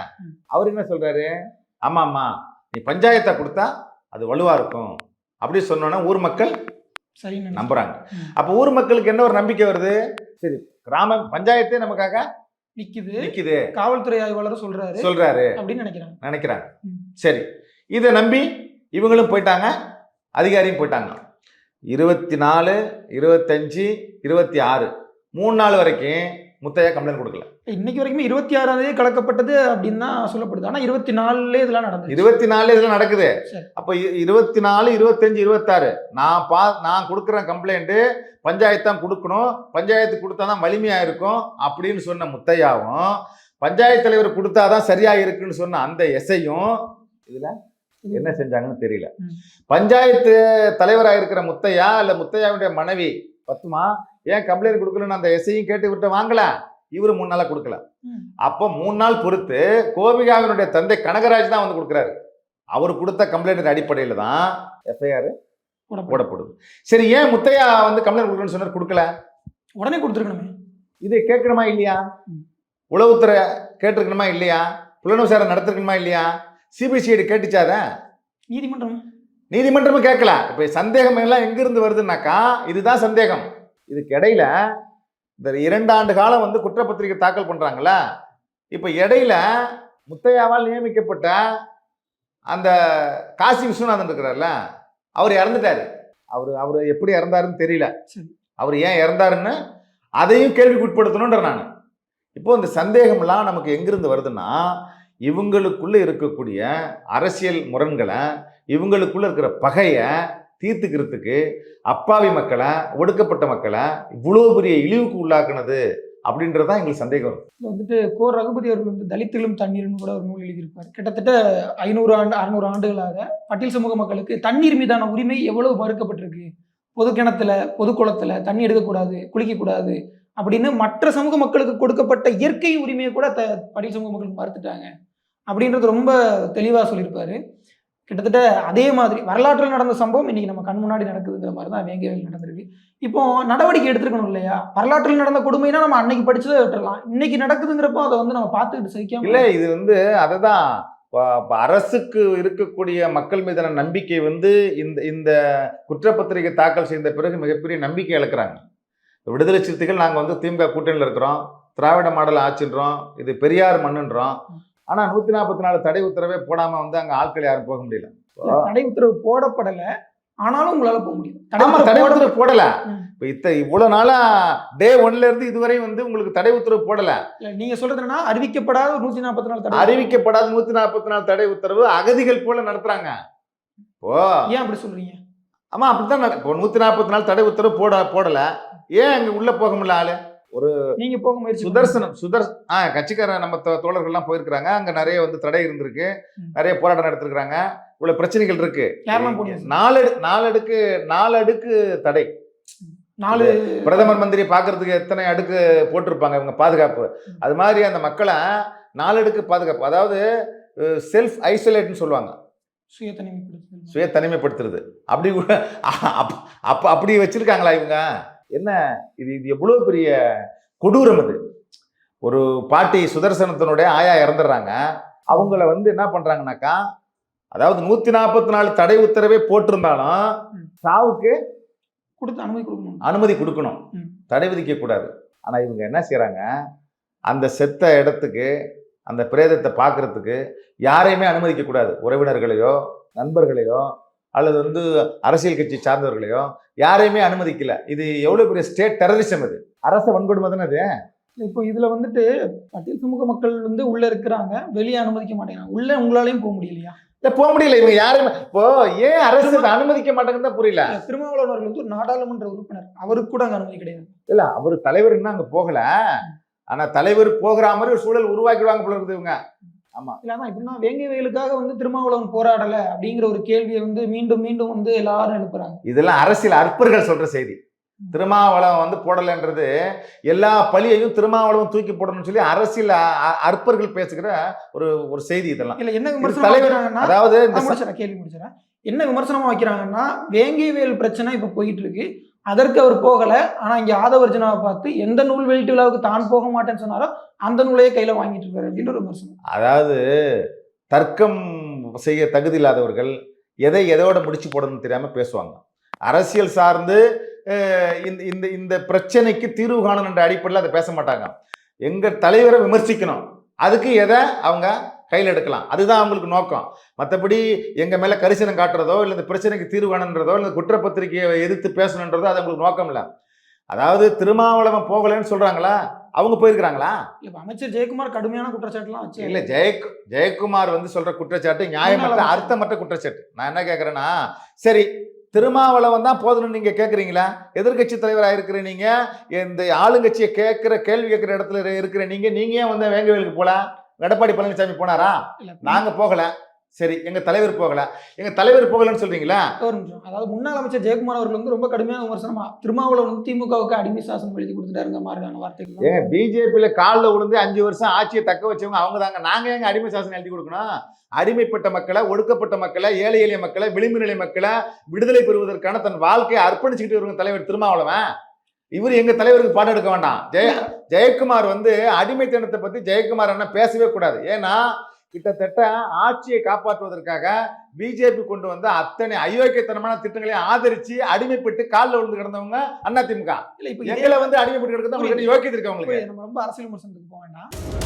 Speaker 1: அவர் என்ன சொல்றாரு? ஆமா ஆமா நீ பஞ்சாயத்தை கொடுத்தா அது வலுவா இருக்கும். அப்படி சொன்னோன்னா ஊர் மக்கள்
Speaker 2: சரி
Speaker 1: நம்புறாங்க. அப்ப ஊர் மக்களுக்கு என்ன ஒரு நம்பிக்கை வருது? சரி கிராம பஞ்சாயத்தே நமக்காக
Speaker 2: நிக்குது.
Speaker 1: நிக்குது.
Speaker 2: காவல்துறை ஆய்வாளர் சொல்றாரு.
Speaker 1: சொல்றாரு.
Speaker 2: அப்படின்னு நினைக்கிறாங்க.
Speaker 1: நினைக்கிறாங்க. சரி இதை நம்பி இவங்களும் போயிட்டாங்க அதிகாரியும் போயிட்டாங்க. இருபத்தி நாலு இருபத்தஞ்சு இருபத்தி ஆறு மூணு நாள் வரைக்கும் முத்தையா கம்ப்ளைண்ட் கொடுக்கல.
Speaker 2: இன்னைக்கு வரைக்குமே இருபத்தி ஆறாம் தேதி கலக்கப்பட்டது அப்படின்னு தான் சொல்லப்படுது. ஆனா இருபத்தி நாலுல இதெல்லாம் நடந்தது
Speaker 1: இருபத்தி நாலு இதெல்லாம் நடக்குது. அப்ப இருபத்தி நாலு இருபத்தஞ்சு இருபத்தாறு. நான் பா நான் கொடுக்குறேன் கம்ப்ளைண்ட் பஞ்சாயத்து தான் கொடுக்கணும். பஞ்சாயத்து கொடுத்தா தான் வலிமையா இருக்கும் அப்படின்னு சொன்ன முத்தையாவும் பஞ்சாயத்து தலைவர் கொடுத்தாதான் சரியா இருக்குன்னு சொன்ன அந்த எஸ்ஐயும் இதுல என்ன செஞ்சாங்கன்னு தெரியல. பஞ்சாயத்து தலைவராக இருக்கிற முத்தையா இல்ல முத்தையாவுடைய மனைவி பத்துமா? ஏன் கம்ப்ளைண்ட் கொடுக்கலன்னு அந்த எஸ்ஐயும் கேட்டு விட்டு வாங்கல? இவரு மூணு நாளா கொடுக்கல. அப்போ மூணு நாள் பொறுத்து கோபிகாவினுடைய தந்தை கனகராஜ் தான் வந்து கொடுக்குறாரு. அவர் கொடுத்த கம்ப்ளைண்ட் அடிப்படையில் தான் எஃப்ஐஆர். போடப்படுது. சரி ஏன் முத்தையா வந்து கம்ப்ளைண்ட் கொடுக்கணும்னு சொன்னார்? கொடுக்கல.
Speaker 2: உடனே கொடுத்துருக்கணுமே.
Speaker 1: இதை கேட்கணுமா இல்லையா. உளவுத்துறை கேட்டிருக்கணுமா இல்லையா? புலன் விசாரணை நடத்திருக்கணுமா இல்லையா? சிபிசிஐடி கேட்டுச்சாத
Speaker 2: நீதிமன்றம்.
Speaker 1: நீதிமன்றமும் கேட்கல. இப்போ சந்தேகம் எல்லாம் எங்கிருந்து வருதுன்னாக்கா இதுதான் சந்தேகம். இதுக்கு இடையில இந்த இரண்டு ஆண்டு காலம் வந்து குற்றப்பத்திரிகை தாக்கல் பண்றாங்கல்ல இப்போ இடையில முத்தையாவால் நியமிக்கப்பட்ட அந்த காசி விஸ்வநாதன் இருக்கிறார்ல அவர் இறந்துட்டாரு. அவர் அவர் எப்படி இறந்தாருன்னு தெரியல. அவர் ஏன் இறந்தாருன்னு அதையும் கேள்விக்கு உட்படுத்தணுன்ற நான். இப்போ இந்த சந்தேகம்லாம் நமக்கு எங்கிருந்து வருதுன்னா இவங்களுக்குள்ள இருக்கக்கூடிய அரசியல் முரண்களை இவங்களுக்குள்ள இருக்கிற பகையை தீர்த்துக்கிறதுக்கு அப்பாவி மக்களை ஒடுக்கப்பட்ட மக்களை இவ்வளோ பெரிய இழிவுக்கு உள்ளாக்குனது அப்படின்றதான் எங்களுக்கு சந்தேகம்
Speaker 2: வந்துட்டு கோ ரகுபதி அவர்கள் வந்து தலித்திலும் தண்ணீர்னு கூட ஒரு நூல் எழுதியிருப்பார். கிட்டத்தட்ட ஐநூறு ஆண்டு அறுநூறு ஆண்டுகளாக பட்டியல் சமூக மக்களுக்கு தண்ணீர் மீதான உரிமை எவ்வளவு மறுக்கப்பட்டிருக்கு? பொது கிணத்துல பொது குளத்துல தண்ணி எடுக்கக்கூடாது குளிக்கக்கூடாது அப்படின்னு மற்ற சமூக மக்களுக்கு கொடுக்கப்பட்ட இயற்கை உரிமையை கூட த பட்டியல் சமூக மக்களுக்கு மறுத்துட்டாங்க. அப்படின்றது ரொம்ப தெளிவாக சொல்லியிருப்பாரு. கிட்டத்தட்ட அதே மாதிரி வரலாற்றில் நடந்த சம்பவம் இன்னைக்கு நம்ம கண் முன்னாடி நடக்குதுங்கிற மாதிரி தான் வேங்கையில் நடந்திருக்கு. இப்போ நடவடிக்கை எடுத்துருக்கணும் இல்லையா? வரலாற்றில் நடந்த கொடுமைனா நம்ம அன்னைக்கு படிச்சதை விட்டுறலாம். இன்னைக்கு நடக்குதுங்கிறப்போ அதை வந்து நம்ம பார்த்துக்கிட்டு சகிக்காம
Speaker 1: இல்லை இது வந்து அதை தான் அரசுக்கு இருக்கக்கூடிய மக்கள் மீதான நம்பிக்கை வந்து இந்த இந்த குற்றப்பத்திரிகை தாக்கல் செய்த பிறகு மிகப்பெரிய நம்பிக்கை இழக்கிறாங்க. விடுதலை சிறுத்தைகள் நாங்கள் வந்து திமுக கூட்டணியில் இருக்கிறோம். திராவிட மாடல் ஆச்சுன்றோம் இது பெரியார் மண்ணுன்றோம். ஆனா நூத்தி நாற்பத்தி நாலு தடை உத்தரவே போடாம வந்து அங்க ஆட்கள் யாரும் போக முடியல.
Speaker 2: தடை உத்தரவு போடப்படல. ஆனாலும் உங்களால போக முடியும். தடை
Speaker 1: ஆமா
Speaker 2: உத்தரவு
Speaker 1: தடை உத்தரவு போடல. இப்ப இத்த இவ்வளவு நாளா டே ஒன்ல இருந்து இதுவரை வந்து உங்களுக்கு தடை உத்தரவு போடல.
Speaker 2: இல்ல, நீங்க சொல்றது என்னன்னா அறிவிக்கப்படாத நூத்தி நாற்பத்தி நாலு தடை
Speaker 1: அறிவிக்கப்படாத நூத்தி நாற்பத்தி நாலு தடை உத்தரவு அகதிகள் போல நடத்துறாங்க. ஓ
Speaker 2: ஏன் அப்படி சொல்றீங்க?
Speaker 1: ஆமா அப்படித்தான் நட- இப்போ நூத்தி நாற்பத்தி நாலு தடை உத்தரவு போட போடல. ஏன் அங்க உள்ள போக முடியல ஆளு?
Speaker 2: நீங்க போக முயற்சி.
Speaker 1: சுதர்சனம் சுதர் ஆ கட்சிக்காரன் நம்ம தோழர்கள்லாம் போயிருக்கிறாங்க. அங்க நிறைய வந்து தடை இருந்திருக்கு. நிறைய போராட்டம் நடத்திருக்கிறாங்க. இவ்வளவு பிரச்சனைகள் இருக்கு? நாலு நாலு அடுக்கு நாலு அடுக்கு தடை
Speaker 2: நாலு
Speaker 1: பிரதமர் மந்திரி பார்க்கறதுக்கு எத்தனை அடுக்கு போட்டிருப்பாங்க இவங்க பாதுகாப்பு. அது மாதிரி அந்த மக்களை நாலு அடுக்கு பாதுகாப்பு. அதாவது செல்ஃப் ஐசோலேட்னு சொல்லுவாங்க.
Speaker 2: சுய தனிமைப்படுத்துதல்.
Speaker 1: சுய தனிமைப்படுத்துறது. அப்படி அப்ப அப்படி வச்சிருக்காங்களா இவங்க? என்ன? இது இது எவ்வளோ பெரிய கொடூரம் இது. ஒரு பாட்டி சுதர்சனத்தினுடைய ஆயா இறந்துடுறாங்க. அவங்கள வந்து என்ன பண்றாங்கனாக்கா அதாவது நூத்தி நாற்பத்தி நாலு தடை உத்தரவே போட்டிருந்தாலும். சாவுக்கு
Speaker 2: கொடுத்து அனுமதி கொடுக்கணும்.
Speaker 1: அனுமதி கொடுக்கணும். தடை விதிக்க கூடாது. ஆனா இவங்க என்ன செய்றாங்க அந்த செத்த இடத்துக்கு அந்த பிரேதத்தை பார்க்கறதுக்கு யாரையுமே அனுமதிக்க கூடாது. உறவினர்களையோ நண்பர்களையோ அல்லது வந்து அரசியல் கட்சி சார்ந்தவர்களையோ யாரையுமே அனுமதிக்கல. இது எவ்வளவு பெரிய ஸ்டேட் டெரரிசம் இது அரச வன்கொடுமை தானே அது?
Speaker 2: இப்போ இதுல வந்துட்டு பட்டியல் சமூக மக்கள் வந்து உள்ள இருக்கிறாங்க வெளியே அனுமதிக்க மாட்டேங்கிறாங்க. உள்ள உங்களாலையும் போக முடியலையா?
Speaker 1: இல்ல போக முடியல. இவங்க யாருமே இப்போ ஏன் அரசு அனுமதிக்க மாட்டேங்குன்னு தான் புரியல.
Speaker 2: திருமாவளவன் அவர்கள் வந்து ஒரு நாடாளுமன்ற உறுப்பினர். அவருக்கு கூட அங்க அனுமதி கிடையாது.
Speaker 1: இல்ல அவர் தலைவர் இன்னும் அங்க போகல. ஆனா தலைவர் போகிற மாதிரி ஒரு சூழல் உருவாக்கிடுவாங்க போல இருக்குது இவங்க.
Speaker 2: இல்ல அதான் இப்படின்னா வேங்கை வயலுக்காக வந்து திருமாவளவன் போராடல அப்படிங்கிற ஒரு கேள்வியை வந்து மீண்டும் மீண்டும் வந்து எல்லாரும் எழுப்புறாங்க.
Speaker 1: இதெல்லாம் அரசியல் அற்பர்கள் சொல்ற செய்தி. திருமாவளவன் வந்து போடலைன்றது எல்லா பழியையும் திருமாவளவன் தூக்கி போடணும்னு சொல்லி அரசியல் அற்பர்கள் பேசுகிற ஒரு ஒரு செய்தி இதெல்லாம்.
Speaker 2: இல்ல என்ன விமர்சனம்
Speaker 1: தலைவர் அதாவது
Speaker 2: கேள்வி முடிச்சிடறேன். என்ன விமர்சனமா வைக்கிறாங்கன்னா வேங்கைவேல் பிரச்சனை இப்ப போயிட்டு இருக்கு. அதற்கு அவர் போகல. ஆனா இங்க ஆதவர்ஜனாவை பார்த்து எந்த நூல் வெளியீட்டு விழாவுக்கு தான் போக மாட்டேன்னு சொன்னாரோ அந்த நூலையே கையில வாங்கிட்டு இருக்காரு அப்படின்னு ஒரு விமர்சனம்.
Speaker 1: அதாவது தர்க்கம் செய்ய தகுதி இல்லாதவர்கள் எதை எதோட முடிச்சு போடணும்னு தெரியாம பேசுவாங்க. அரசியல் சார்ந்து இந்த இந்த இந்த பிரச்சனைக்கு தீர்வு காணணும் என்ற அடிப்படையில் அதை பேச மாட்டாங்க. எங்க தலைவரை விமர்சிக்கணும். அதுக்கு எதை அவங்க கையில் எடுக்கலாம். அதுதான் அவங்களுக்கு நோக்கம். மற்றபடி எங்க மேல கரிசனம் காட்டுறதோ இல்லை இந்த பிரச்சனைக்கு தீர்வு காணுன்றதோ இல்லை குற்றப்பத்திரிகையை எதிர்த்து பேசணுன்றதோ அது அவங்களுக்கு நோக்கம் இல்லை அதாவது திருமாவளவன் போகலைன்னு சொல்றாங்களா? அவங்க போயிருக்கிறாங்களா?
Speaker 2: இல்ல இப்ப அமைச்சர் ஜெயக்குமார் கடுமையான குற்றச்சாட்டுலாம் வச்சு
Speaker 1: இல்ல ஜெயக் ஜெயக்குமார் வந்து சொல்ற குற்றச்சாட்டு நியாயமற்ற அர்த்தமற்ற குற்றச்சாட்டு. நான் என்ன கேக்குறேன்னா சரி திருமாவளவன் தான் போதணும்னு நீங்க கேக்குறீங்களா? எதிர்க்கட்சி தலைவராக இருக்கிற நீங்க இந்த ஆளுங்கட்சியை கேட்கிற கேள்வி கேட்கிற இடத்துல இரு- இருக்கிற நீங்க நீங்க ஏன் வந்து வேங்கவேலுக்கு போல? எடப்பாடி பழனிசாமி போனாரா?
Speaker 2: இல்ல
Speaker 1: நாங்க போகல. சரி எங்க தலைவர் போகல. எங்க தலைவர் போகலன்னு சொல்றீங்களா?
Speaker 2: ஒரு நிமிஷம். அதாவது முன்னாள் அமைச்சர் ஜெயக்குமார் அவர்கள் வந்து ரொம்ப கடுமையான விமர்சனமா திருமாவளவன் வந்து திமுகவுக்கு அடிமை சாசனம் எழுதி கொடுத்துட்டாருங்க மாதிரியான வார்த்தைகள்.
Speaker 1: ஏங்க பிஜேபியில காலில் விழுந்து அஞ்சு வருஷம் ஆட்சியை தக்க வச்சவங்க அவங்க தாங்க நாங்க எங்க அடிமை சாசனம் எழுதி கொடுக்கணும்? அடிமைப்பட்ட மக்களை ஒடுக்கப்பட்ட மக்களை ஏழை எளிய மக்களை விளிம்பு நிலை மக்களை விடுதலை பெறுவதற்கான தன் வாழ்க்கையை அர்ப்பணிச்சுக்கிட்டு இருக்க தலைவர் திருமாவளவன். இவர் எங்க தலைவருக்கு பாடம் எடுக்க வேண்டாம். ஜெய ஜெயக்குமார் வந்து அடிமைத்தனத்தை பத்தி ஜெயக்குமார் என்ன பேசவே கூடாது. ஏன்னா கிட்டத்தட்ட ஆட்சியை காப்பாற்றுவதற்காக பிஜேபி கொண்டு வந்த அத்தனை அயோக்கியத்தனமான திட்டங்களையும் ஆதரிச்சு அடிமைப்பட்டு காலில் விழுந்து கிடந்தவங்க அதிமுக
Speaker 2: இல்ல இப்ப
Speaker 1: எங்களை வந்து அடிமைப்பட்டு கிடக்கிறது அவங்களுக்கு யோக்கியது இருக்கு அவங்களுக்கு?
Speaker 2: நம்ம ரொம்ப அரசியல் விமர்சனத்துக்கு போக வேண்டாம்.